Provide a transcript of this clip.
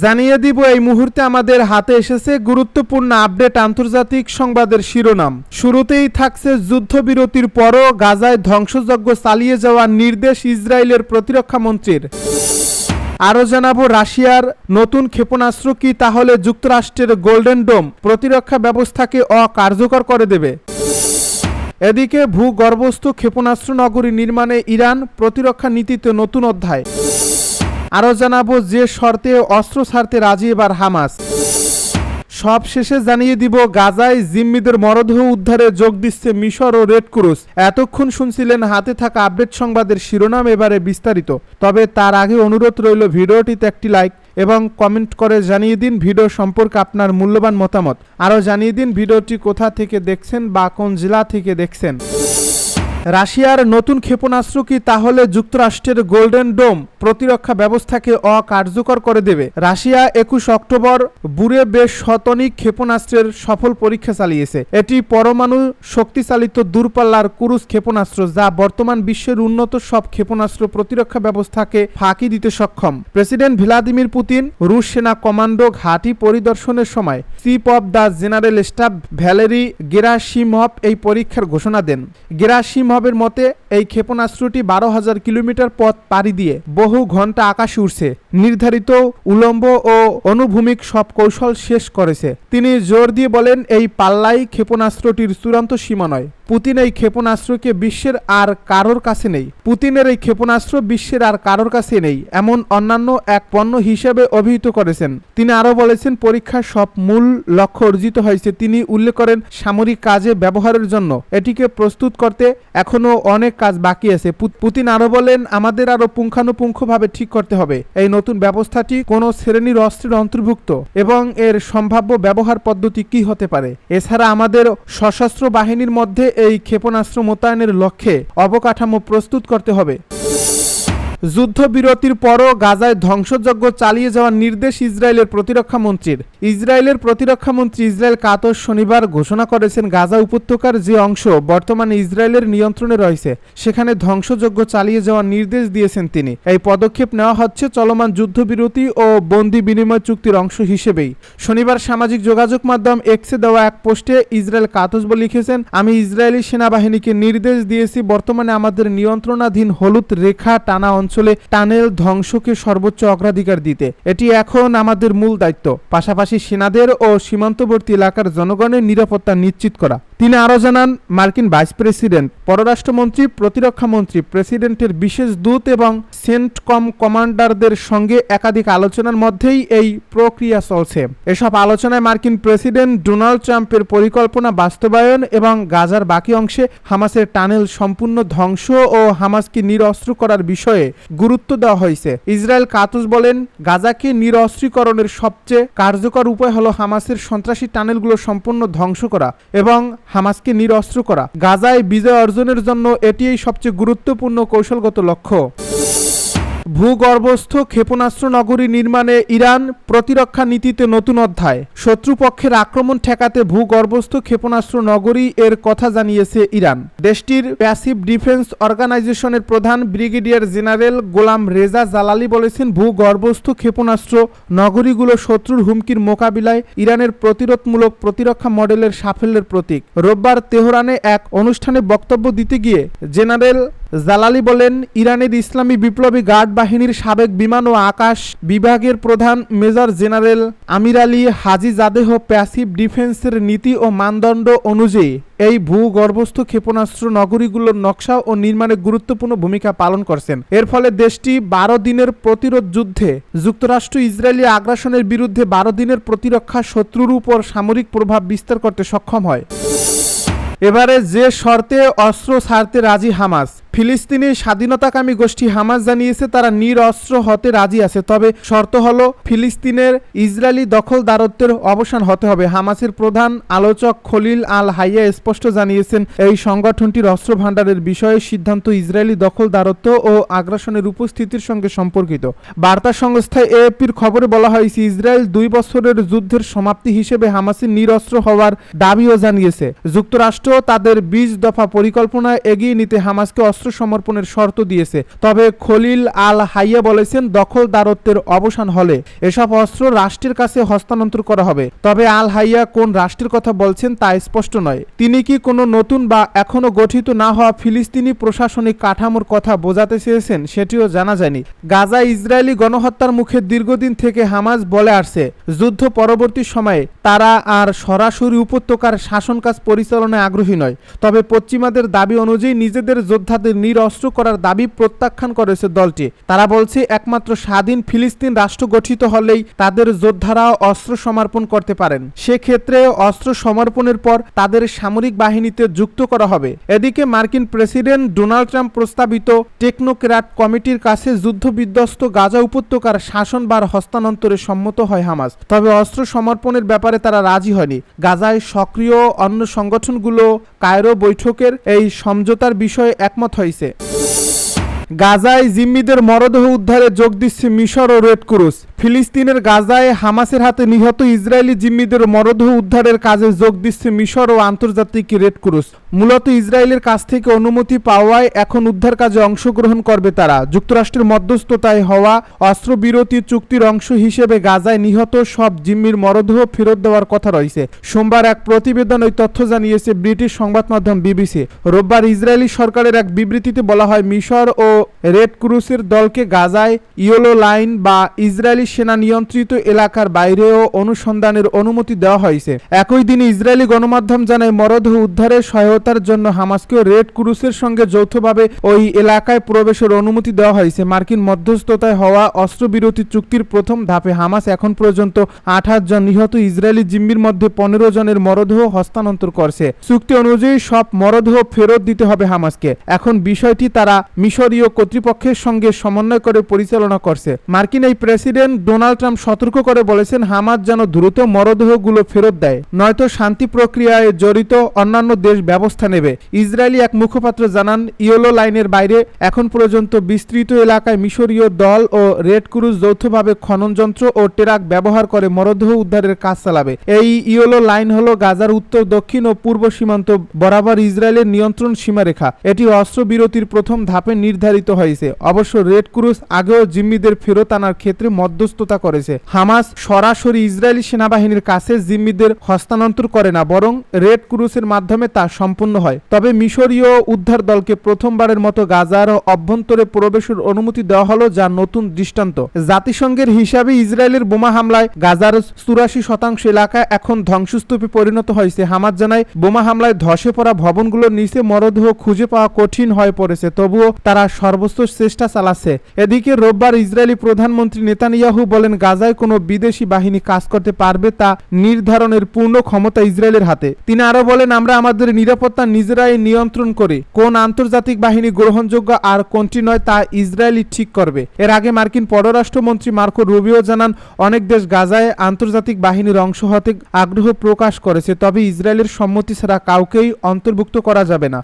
জানিয়ে দিব, এই মুহূর্তে আমাদের হাতে এসেছে গুরুত্বপূর্ণ আপডেট আন্তর্জাতিক সংবাদের শিরোনাম। শুরুতেই থাকছে যুদ্ধবিরতির পরও গাজায় ধ্বংসযজ্ঞ চালিয়ে যাওয়ার নির্দেশ ইসরায়েলের প্রতিরক্ষা মন্ত্রীর। আরও জানাব, রাশিয়ার নতুন ক্ষেপণাস্ত্র কি তাহলে যুক্তরাষ্ট্রের গোল্ডেন ডোম প্রতিরক্ষা ব্যবস্থাকে অকার্যকর করে দেবে? এদিকে ভূগর্ভস্থ ক্ষেপণাস্ত্র নগরী নির্মাণে ইরান প্রতিরক্ষা নীতিতে নতুন অধ্যায়। আরও জানাব যে শর্তে অস্ত্র ছাড়তে রাজি এবার হামাস। সব শেষে জানিয়ে দিব, গাজায় জিম্মিদের মরদেহ উদ্ধারে যোগ দিচ্ছে মিশর ও রেড ক্রুস। এতক্ষণ শুনছিলেন হাতে থাকা আপডেট সংবাদের শিরোনাম এবারে বিস্তারিত। তবে তার আগে অনুরোধ রইল ভিডিওটিতে একটি লাইক এবং কমেন্ট করে জানিয়ে দিন ভিডিও সম্পর্কে আপনার মূল্যবান মতামত। আরও জানিয়ে দিন ভিডিওটি কোথা থেকে দেখছেন বা কোন জেলা থেকে দেখছেন। রাশিয়ার নতুন ক্ষেপণাস্ত্র কি তাহলে যুক্তরাষ্ট্রের গোল্ডেন ডোম প্রতিরক্ষা ব্যবস্থাকে অকার্যকর করে দেবে? রাশিয়া একুশ অক্টোবর বুড়ে বেশ শতনিক ক্ষেপণাস্ত্রের সফল পরীক্ষা চালিয়েছে। এটি পরমাণু শক্তিচালিত দূরপাল্লার কুরুস ক্ষেপণাস্ত্র যা বর্তমান বিশ্বের উন্নত সব ক্ষেপণাস্ত্র প্রতিরক্ষা ব্যবস্থাকে ফাঁকি দিতে সক্ষম। প্রেসিডেন্ট ভ্লাদিমির পুতিন, রুশ সেনা কমান্ডো ঘাঁটি পরিদর্শনের সময় chief of the general staff Valery Gerasimov এই পরীক্ষার ঘোষণা দেন। গেরাসিমভের মতে, এই ক্ষেপণাস্ত্রটি বারো হাজার কিলোমিটার পথ পাড়ি দিয়ে বহু ঘণ্টা আকাশে উঠছে নির্ধারিত উলম্ব ও অনুভূমিক সব কৌশল শেষ করেছে। তিনি জোর দিয়ে বলেন, এই পাল্লাই ক্ষেপণাস্ত্রটির চূড়ান্ত সীমা নয়। পুতিন এই ক্ষেপণাস্ত্রকে বিশ্বের আর কারোর কাছে নেই। পুতিনের এই ক্ষেপণাস্ত্র বিশ্বের আর কারোর কাছে নেই, এমন অন্যান্য এক পণ্য হিসেবে অভিহিত করেছেন। তিনি আরও বলেছেন, পরীক্ষার সব মূল লক্ষ্য অর্জিত হয়েছে। তিনি উল্লেখ করেন, সামরিক কাজে ব্যবহারের জন্য। এটিকে প্রস্তুত করতে এখনও অনেক কাজ বাকি আছে। পুতিন আরও বলেন, আমাদের আরও পুঙ্খানুপুঙ্খভাবে ঠিক করতে হবে। এই নতুন ব্যবস্থাটি কোন শ্রেণির অস্ত্রের অন্তর্ভুক্ত এবং এর সম্ভাব্য ব্যবহার পদ্ধতি কি হতে পারে? এছাড়া আমাদের সশস্ত্র বাহিনীর মধ্যে এই ক্ষেপণাস্ত্র মোতায়েনের লক্ষ্যে অবকাঠামো প্রস্তুত করতে হবে। যুদ্ধবিরতির পরও গাজায় ধ্বংসযজ্ঞ চালিয়ে যাওয়ার নির্দেশ ইসরায়েলের প্রতিরক্ষা মন্ত্রীর। ইসরায়েলের প্রতিরক্ষা মন্ত্রী ইসরায়েল কাতর শনিবার ঘোষণা করেছেন গাজা উপত্যকার যে অংশ বর্তমানে ইসরায়েলের নিয়ন্ত্রণে রয়েছে, সেখানে ধ্বংসযজ্ঞ চালিয়ে যাওয়ার নির্দেশ দিয়েছেন তিনি। এই পদক্ষেপ নেওয়া হচ্ছে চলমান যুদ্ধবিরতি ও বন্দি বিনিময় চুক্তির অংশ হিসেবেই। শনিবার সামাজিক যোগাযোগ মাধ্যম এক্সে দেওয়া এক পোস্টে ইসরায়েল কাতসব লিখেছেন, আমি ইসরায়েলি সেনাবাহিনীকে নির্দেশ দিয়েছি, বর্তমানে আমাদের নিয়ন্ত্রণাধীন হলুদ রেখা টানা অঞ্চলে টানেল ধ্বংসকে সর্বোচ্চ অগ্রাধিকার দিতে। এটি এখন আমাদের মূল দায়িত্ব। পাশাপাশি সেনাদের ও সীমান্তবর্তী এলাকার জনগণের নিরাপত্তা নিশ্চিত করা। তিনি আরও জানান, মার্কিন ভাইস প্রেসিডেন্ট, পররাষ্ট্রমন্ত্রী, প্রতিরক্ষা মন্ত্রী, প্রেসিডেন্টের বিশেষ দূত এবং সেন্টকম কমান্ডারদের সঙ্গে একাধিক আলোচনার মধ্যেই এই প্রক্রিয়া চলছে। এসব আলোচনায় মার্কিন প্রেসিডেন্ট ডোনাল্ড ট্রাম্পের পরিকল্পনা বাস্তবায়ন এবং গাজার বাকি অংশে হামাসের টানেল সম্পূর্ণ ধ্বংস ও হামাসকে নিরস্ত্র করার বিষয়ে গুরুত্ব দেওয়া হয়েছে। ইসরায়েল কাতুস বলেন, গাজাকে নিরস্ত্রীকরণের সবচেয়ে কার্যকর উপায় হলো হামাসের সন্ত্রাসী টানেলগুলো সম্পূর্ণ ধ্বংস করা এবং হামাসকে নিরস্ত্র করা। গাজায় বিজয় অর্জনের জন্য এটিই সবচেয়ে গুরুত্বপূর্ণ কৌশলগত লক্ষ্য। ভূগর্ভস্থ ক্ষেপণাস্ত্র নগরী নির্মাণে ইরান প্রতিরক্ষা নীতিতে নতুন অধ্যায়। শত্রুপক্ষের আক্রমণ ঠেকাতে ভূগর্ভস্থ ক্ষেপণাস্ত্র নগরী এর কথা জানিয়েছে ইরান। দেশটির প্যাসিভ ডিফেন্স অর্গানাইজেশনের প্রধান ব্রিগেডিয়ার জেনারেল গোলাম রেজা জালালি বলেছেন, ভূগর্ভস্থ ক্ষেপণাস্ত্র নগরীগুলো শত্রুর হুমকির মোকাবিলায় ইরানের প্রতিরোধমূলক প্রতিরক্ষা মডেলের সাফল্যের প্রতীক। রোববার তেহরানে এক অনুষ্ঠানে বক্তব্য দিতে গিয়ে জেনারেল জালালি বলেন, ইরানের ইসলামী বিপ্লবী গার্ড বাহিনীর সাবেক বিমান ও আকাশ বিভাগের প্রধান major general Amir Ali Haji Zadeh passive ডিফেন্সের নীতি ও মানদণ্ড অনুযায়ী এই ভূগর্ভস্থ ক্ষেপণাস্ত্র নগরীগুলোর নকশা ও নির্মাণে গুরুত্বপূর্ণ ভূমিকা পালন করছেন। এর ফলে দেশটি বারো দিনের প্রতিরোধ যুদ্ধে, যুক্তরাষ্ট্র ইসরায়েলি আগ্রাসনের বিরুদ্ধে বারো দিনের প্রতিরক্ষা শত্রুর উপর সামরিক প্রভাব বিস্তার করতে সক্ষম হয়। এবারে যে শর্তে অস্ত্র ছাড়তে রাজি হামাস ফিলিস্তিনি স্বাধীনতাকামী গোষ্ঠী হামাস জানিয়েছে, তারা নিরস্ত্র হতে রাজি আছে। তবে শর্ত হলো, ফিলিস্তিনের ইসরায়েলি দখলদারত্বের অবসান হতে হবে। হামাসের প্রধান আলোচক খলিল আল হাইয়া স্পষ্ট জানিয়েছেন, এই সংগঠনটির অস্ত্র ভাণ্ডারের বিষয়ে সিদ্ধান্ত ইসরায়েলি দখলদারত্ব ও আগ্রাসনের উপস্থিতির সঙ্গে সম্পর্কিত। বার্তা সংস্থা এএপির খবরে বলা হয়েছে, ইসরায়েল দুই বছরের যুদ্ধের সমাপ্তি হিসেবে হামাসের নিরস্ত্র হওয়ার দাবিও জানিয়েছে। যুক্তরাষ্ট্র তাদের বিশ দফা পরিকল্পনা এগিয়ে নিতে হামাসকে অস্ত্র অস্ত্র সমর্পণের শর্ত দিয়েছে। তবে খলিল আল হাইয়া বলেছেন, দখলদারত্বের অবসান হলে এসব অস্ত্র রাষ্ট্রের কাছে হস্তান্তর করা হবে। তবে আল হাইয়া কোন রাষ্ট্রের কথা বলছেন তা স্পষ্ট নয়। তিনি কি কোনো নতুন বা এখনও গঠিত না হওয়া ফিলিস্তিনি প্রশাসনিক কাঠামোর কথা বোঝাতে চেয়েছেন সেটিও জানা যায়নি। গাজা ইসরায়েলি গণহত্যার মুখে দীর্ঘদিন থেকে হামাজ বলে আসছে, যুদ্ধ পরবর্তী সময়ে তারা আর সরাসরি উপত্যকার শাসন কাজ পরিচালনায় আগ্রহী নয়। তবে পশ্চিমাদের দাবি অনুযায়ী নিজেদের যোদ্ধাদের নিরস্ত্র করার দাবি প্রত্যাখ্যান করেছে দলটি। তারা বলছে, একমাত্র স্বাধীন ফিলিস্তিন রাষ্ট্র গঠিত হলেই তাদের যোদ্ধারা অস্ত্র সমর্পণ করতে পারেন। সেক্ষেত্রে অস্ত্র সমর্পণের পর তাদের সামরিক বাহিনীতে যুক্ত করা হবে। এদিকে মার্কিন প্রেসিডেন্ট ডোনাল্ড ট্রাম্প প্রস্তাবিত টেকনোক্র্যাট কমিটির কাছে যুদ্ধবিধ্বস্ত গাজা উপত্যকার শাসনভার হস্তান্তরে সম্মত হয় হামাস। তবে অস্ত্র সমর্পণের ব্যাপারে তারা রাজি হয়নি। গাজায় সক্রিয় অন্য সংগঠনগুলো কায়রো বৈঠকের এই সমঝোতার বিষয়ে একমত হয়েছে গাজায় জিম্মিদের মরদেহ উদ্ধারে যোগ দিচ্ছে মিশর ও রেড ক্রুস। ফিলিস্তিনের গাজায় হামাসের হাতে নিহত ইসরায়েলি জিম্মিদের মরদেহ উদ্ধারের কাজে যোগ দিচ্ছে মিশর ও আন্তর্জাতিক রেড মূলত ইসরায়েলের কাছ থেকে অনুমতি পাওয়ায় এখন উদ্ধার কাজে অংশগ্রহণ করবে তারা। যুক্তরাষ্ট্রের মধ্যস্থতায় হওয়া অস্ত্রবিরতি চুক্তির অংশ হিসেবে গাজায় নিহত সব জিম্মির মরদেহ ফেরত দেওয়ার কথা রয়েছে। সোমবার এক প্রতিবেদন ওই তথ্য জানিয়েছে ব্রিটিশ সংবাদ মাধ্যম বিবিসি। রোববার ইসরায়েলি সরকারের এক বিবৃতিতে বলা হয়, মিশর ও রেড ক্রুসের দলকে গাজায় ইয়েলো লাইন বা ইসরায়েলি সেনা নিয়ন্ত্রিত এলাকার বাইরেও অনুসন্ধানের অনুমতি দেওয়া হয়েছে। একই দিনে ইসরায়েলি গণমাধ্যম জানায়, মরদেহ উদ্ধারে সহায়তার জন্য হামাসকেও রেড ক্রুসের সঙ্গে যৌথভাবে ওই এলাকায় প্রবেশের অনুমতি দেওয়া হয়েছে। মার্কিন মধ্যস্থতায় হওয়া অস্ত্রবিরতি চুক্তির প্রথম ধাপে হামাস এখন পর্যন্ত আঠাশ জন নিহত ইসরায়েলি জিম্মির মধ্যে পনেরো জনের মরদেহ হস্তান্তর করছে। চুক্তি অনুযায়ী সব মরদেহ ফেরত দিতে হবে হামাসকে। এখন বিষয়টি তারা মিশরীয় কর্তৃপক্ষের সঙ্গে সমন্বয় করে পরিচালনা করছে। মার্কিন এই প্রেসিডেন্ট ডোনাল্ড ট্রাম্প সতর্ক করে বলেছেন, হামাস যেন দ্রুত মরদেহগুলো ফেরত দেয়, নয়তো শান্তি প্রক্রিয়ায় জড়িত অন্যান্য দেশ ব্যবস্থা নেবে। ইসরায়েলি এক মুখপাত্র জানান, ইয়েলো লাইনের বাইরে এখন পর্যন্ত বিস্তৃত এলাকায় মিশরীয় দল ও রেড ক্রুজ যৌথভাবে খনন যন্ত্র ও টেরাক ব্যবহার করে মরদেহ উদ্ধারের কাজ চালাবে। এই ইয়েলো লাইন হল গাজার উত্তর, দক্ষিণ ও পূর্ব সীমান্ত, বরাবর ইসরায়েলের নিয়ন্ত্রণ সীমারেখা। এটি অস্ত্রবিরতির প্রথম ধাপে নির্ধারিত হয়েছে। অবশ্য রেড ক্রুজ আগেও জিম্মিদের ফেরত আনার ক্ষেত্রে মধ্যস্থতা করেছে। হামাস সরাসরি ইসরায়েলি সেনাবাহিনীর কাছে জিম্মিদের হস্তান্তর করে না, বরং রেড ক্রুসের মাধ্যমে তা সম্পূর্ণ হয়। তবে মিশরীয় উদ্ধার দলকে প্রথমবারের মতো গাজার অভ্যন্তরে প্রবেশের অনুমতি দেওয়া হলো যা নতুন দৃষ্টান্ত। জাতিসংঘের হিসাবে ইসরায়েলের বোমা হামলায় গাজার চুরাশি শতাংশ এলাকা এখন ধ্বংসস্তূপে পরিণত হয়েছে। হামাজ জানায়, বোমা হামলায় ধসে পড়া ভবনগুলোর নিচে মরদেহ খুঁজে পাওয়া কঠিন হয়ে পড়েছে, তবুও তারা সর্বোচ্চ চেষ্টা চালাচ্ছে। এদিকে রোববার ইসরায়েলি প্রধানমন্ত্রী নেতানিয়াহু বলেন, গাজায় কোনো বিদেশি বাহিনী কাজ করতে পারবে তা নির্ধারণের পূর্ণ ক্ষমতা ইসরায়েলের হাতে। তিনি আরও বলেন, আমরা আমাদের নিরাপত্তা নিজেরাই নিয়ন্ত্রণ করি কোন আন্তর্জাতিক বাহিনী গ্রহণযোগ্য আর কোনটি নয় তা ইসরায়েলই ঠিক করবে। এর আগে মার্কিন পররাষ্ট্রমন্ত্রী মার্কো রুবিও জানান, অনেক দেশ গাজায় আন্তর্জাতিক বাহিনীর অংশ হতে আগ্রহ প্রকাশ করেছে, তবে ইসরায়েলের সম্মতি ছাড়া কাউকেই অন্তর্ভুক্ত করা যাবে না।